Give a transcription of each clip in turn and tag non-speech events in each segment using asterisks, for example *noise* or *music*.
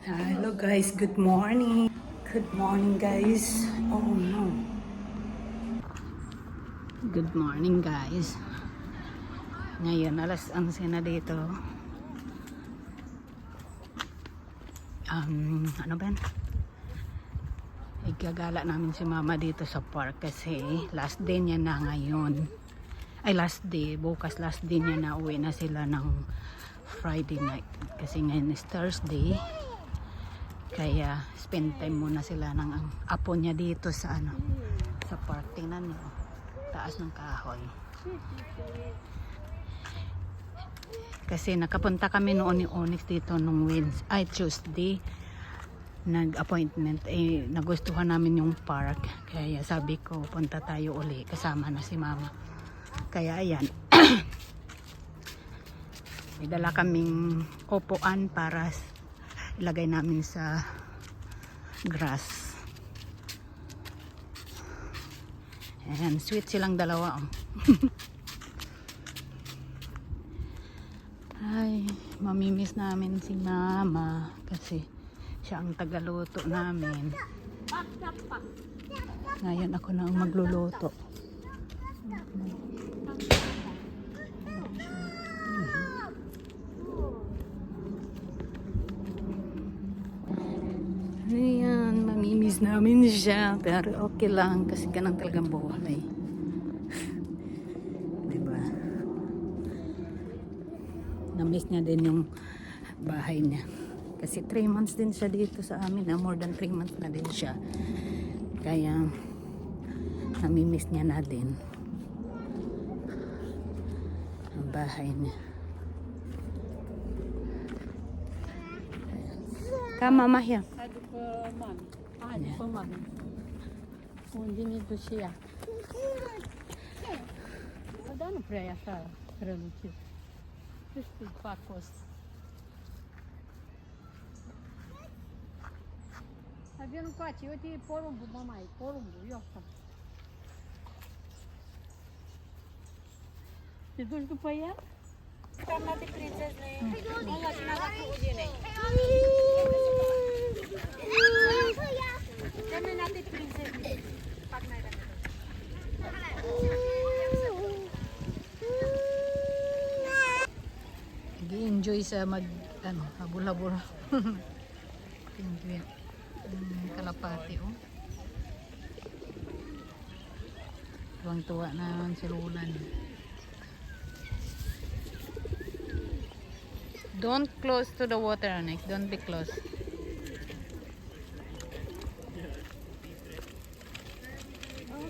Hello guys, good morning. Good morning guys. Oh no. Good morning guys. Ngayon alas 11 na dito. Um, ano ba yan? Igagala namin si mama dito sa park kasi last day niya na ngayon. Ay last day, bukas last day niya na uwi na sila ng Friday night. Kasi ngayon is Thursday. Kaya spend time muna sila ng apo niya dito sa ano sa park. Tingnan niyo. Taas ng kahoy. Kasi nakapunta kami noon ni Onyx dito nung Wednesday, ay Tuesday. Nag-appointment. Eh, nagustuhan namin yung park. Kaya sabi ko, punta tayo uli. Kasama na si mama. Kaya ayan. *coughs* May dala kaming upuan para ilagay namin sa grass. Ayan, sweet silang dalawa. Oh. *laughs* Ay, mamimiss namin si mama kasi siya ang tagaluto namin. Ngayon ako na ang magluluto. Ayan, namin siya. Pero okay lang kasi ganang talagang buhay. *laughs* diba? Na-miss niya din yung bahay niya. Kasi 3 months din siya dito sa amin. Na more than 3 months na din siya. Kaya, namimiss niya na din ang bahay niya. Come, Mama, here. Hadi po, mami. Hadi koy bakayım. Ondan düşüyor. Dá no essa tá? Pra não te. aqui eu falar com você. Havendo quatro, eu te porumbu, mamãe. Porumbu, yoka. um duci după el? Cam la de prințez ne... Mă lăsă, n-a dat cu udine. Nag-enjoy sa mag, ano, habol-habol. *laughs* Enjoy. Mm, kalapati, oh. Tuwang-tuwa na si Roland. Don't close to the water, Anik. Don't be close.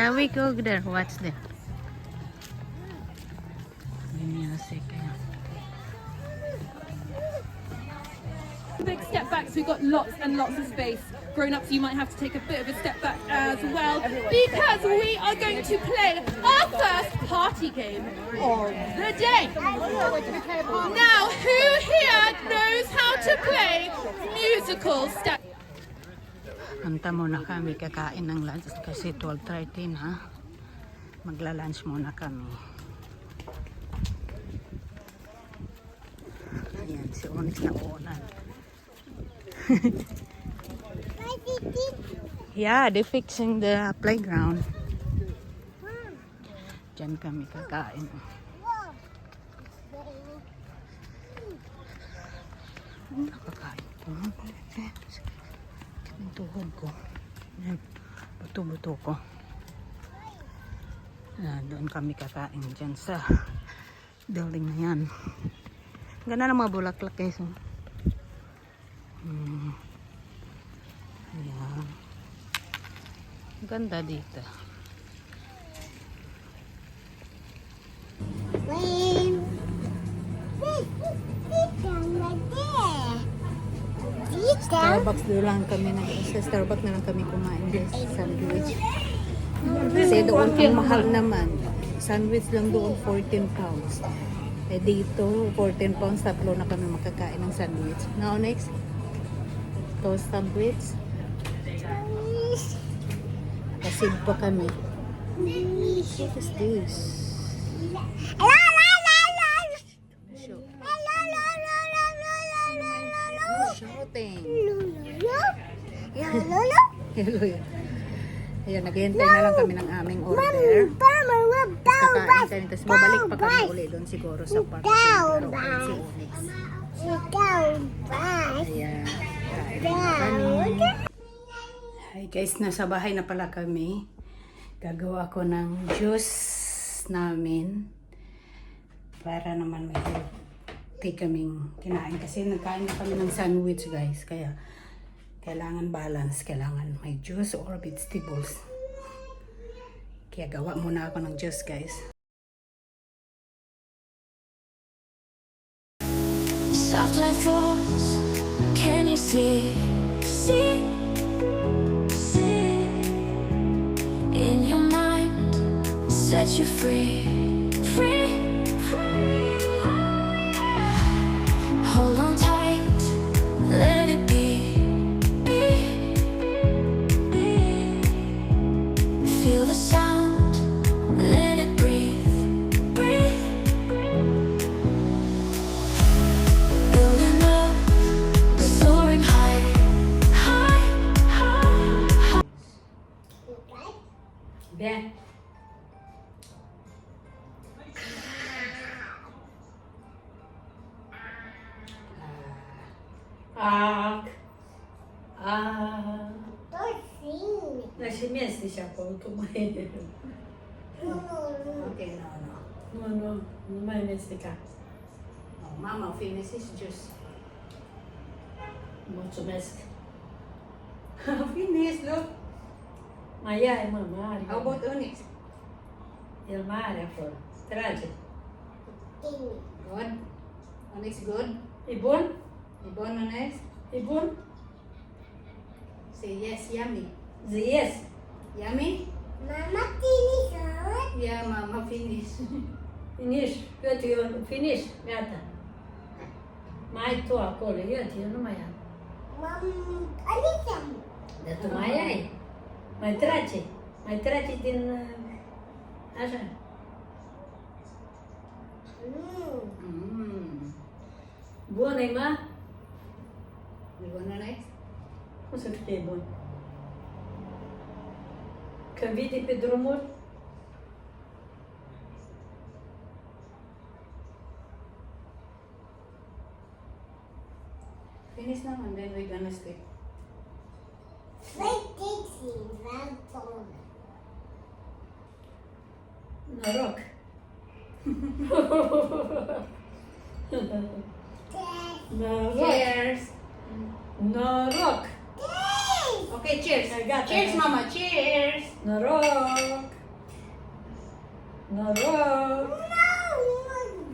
Yeah, we go there. Watch there. Ayan. Big step back, so we've got lots and lots of space. Grown ups, you might have to take a bit of a step back as well because we are going to play our first party game of the day. Now, who here knows how to play musical step? Anta muna kami kakain ng lunch kasi 12.30 na. Magla-lunch muna kami. Ayan, si Onyx na unan. *laughs* yeah, they fixing the playground. Diyan kami kakain. Tuhod ko. Yan. Buto-buto ko. Yan, doon kami kakain dyan sa building na yan. Ganda ng mga bulaklak guys. Oh. Hmm. Ayan. Ganda dito. Rain. Starbucks doon lang kami nag sa Starbucks na lang kami kumain guys sandwich. Kasi doon ang mahal naman. Sandwich lang doon 14 pounds. Eh dito 14 pounds tatlo na kami makakain ng sandwich. Now next. Toast sandwich. Nakasid pa kami. What is this? Hello, yun. Ayun, naghihintay na lang kami ng aming order. Kakain kami, tapos babalik pa kami uli doon siguro sa park. Kasi nagkaroon si Onyx. Ayan, kain kami. Hi guys, nasa bahay na pala kami. Gagawa ko ng juice namin para naman may healthy kaming kinain. Kasi nagkain na kami ng sandwich guys. Kaya kailangan balance. Kailangan may juice or vegetables. Kaya gawa muna ako ng juice guys. Soft like force, can you see? See, see in your mind, set you free, Ben. Ah. Ah. Nasi mięsny się połkuje. Okay, no, no. No, no, no ma mięsnika. Oh, Mama, finish his juice. Mucho mięska. finish, look. Ma ja mam Mario. How about Onyx? Il Mario for. Traje. Good. Onyx good. Ibon? Ibon Onyx? Ibon? Say yes, yummy. Ziyes. Yummy? Yeah, Mama, finish. Finish. Götü yol. Finish. Gata. Mai tu acolo. Götü eu nu mai am. Dar tu mai ai. मैत्राचे मैत्राचे तीन असं बोन आहे मग बोन नाही सुटते बोन कविते पेद्रोमोल Finish naman, then we're gonna stick. Sleep. noroc. noroc. Cheers! Noroc. Okay, cheers. I got cheers. Mama, cheers! Noroc. Noroc.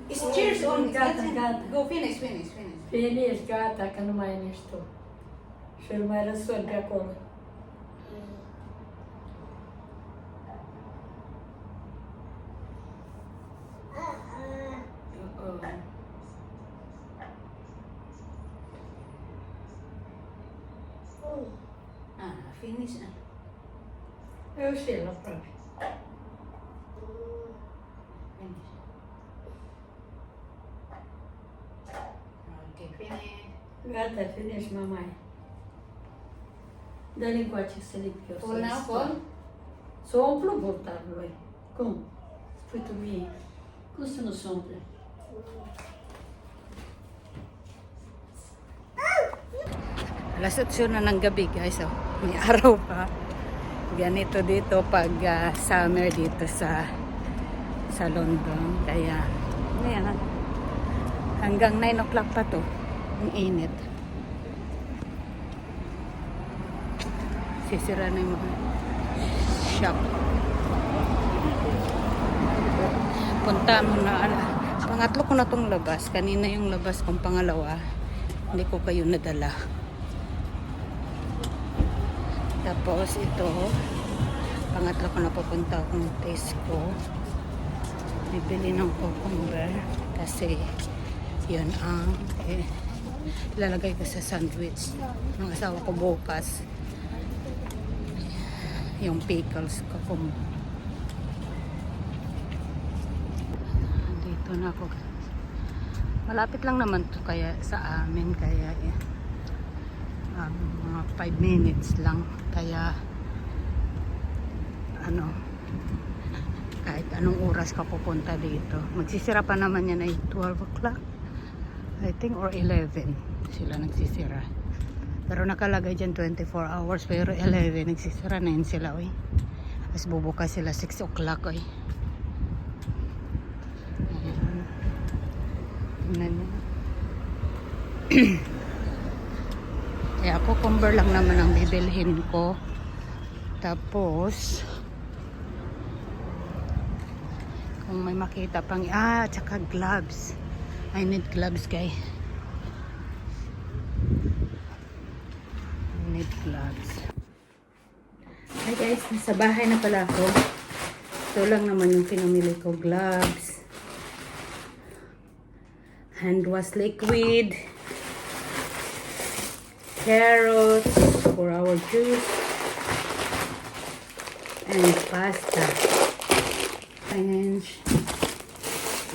It's cheers only. Gata, gata. Go finish, finish, finish. Finish, gata, că nu mai e nici tu. Și îl mai răsuri pe acolo. Ah, finish Eusila, profi. Finish. Okay, finish. Gata, finish, mamãe. Dă lincoace să lip eu. Până acolo? Să Só um lui. Cum? Spui tu Foi tu să nu se umple? Mm. Alas 8 na ng gabi guys. Oh. May *laughs* araw pa. Ganito dito pag ah, summer dito sa sa London. Kaya, ayan. ah. Hanggang 9 o'clock pa to. Ang init. Sisira na yung mga shop. Punta mo na. Pangatlo ko na tong labas. Kanina yung labas kong pangalawa. Hindi ko kayo nadala. Tapos ito, pangatlo ko na pupunta akong Tesco. Bibili ng cucumber kasi yun ang eh, ilalagay ko sa sandwich ng asawa ko bukas. Yung pickles cucumber. Dito na ako. Malapit lang naman to kaya sa amin kaya eh, um, mga 5 minutes lang. Kaya ano kahit anong oras ka pupunta dito. Magsisira pa naman yan ay 12 o'clock I think or 11 sila nagsisira. Pero nakalagay dyan 24 hours pero 11 nagsisira na yun sila oy. Tapos bubukas sila 6 o'clock oy. Ayan. tingnan nyo *clears throat* kaya cucumber lang naman ang bibilhin ko. Tapos, kung may makita pang, ah, tsaka gloves. I need gloves, guys. I need gloves. Hi guys, nasa bahay na pala ako. Ito lang naman yung pinamili ko. Gloves. Hand wash liquid carrots for our juice and pasta. And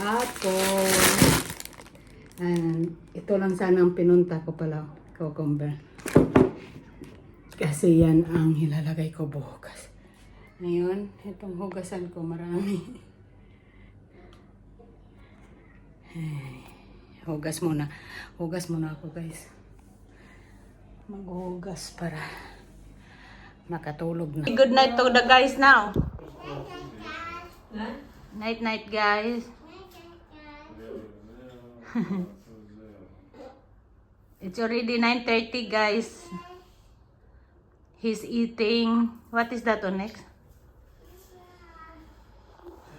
apple and ito lang sana ang pinunta ko pala cucumber. Kasi yan ang hilalagay ko bukas. Ngayon itong hugasan ko marami. Ay, hugas muna. Hugas muna ako guys maghugas para makatulog na. Good night to the guys now. Night night guys. *laughs* It's already 9:30 guys. He's eating. What is that on next?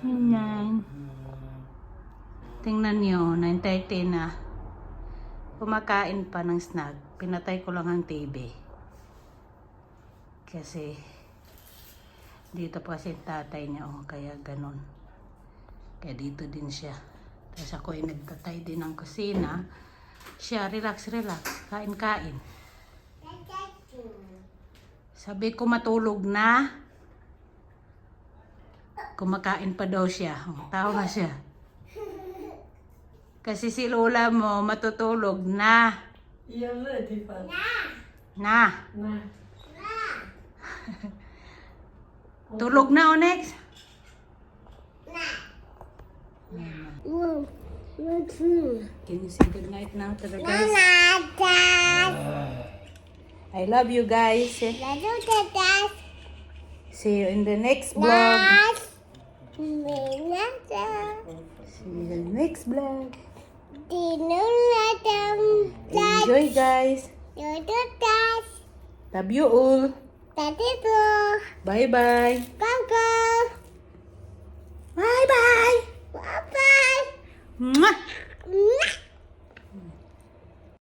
Yan. Tingnan nyo, 9.30 na. Kumakain pa ng snack. Pinatay ko lang ang TV. Kasi, dito pa kasi tatay niya, oh, kaya ganun. Kaya dito din siya. Tapos ako ay nagtatay din ng kusina. Siya, relax, relax. Kain, kain. Sabi ko matulog na. Kumakain pa daw siya. Oh, tawa siya. Kasi si lola mo matutulog na. You're ready for Na. Na. *laughs* Tulog na, Onyx. Can you say good night now to the guys? I love you guys. See you in the next vlog. See you in the next vlog. Enjoy guys. Enjoy guys. Love you all. Love you. Bye bye. Bye bye. Bye bye. Bye bye. Mwah. Mwah.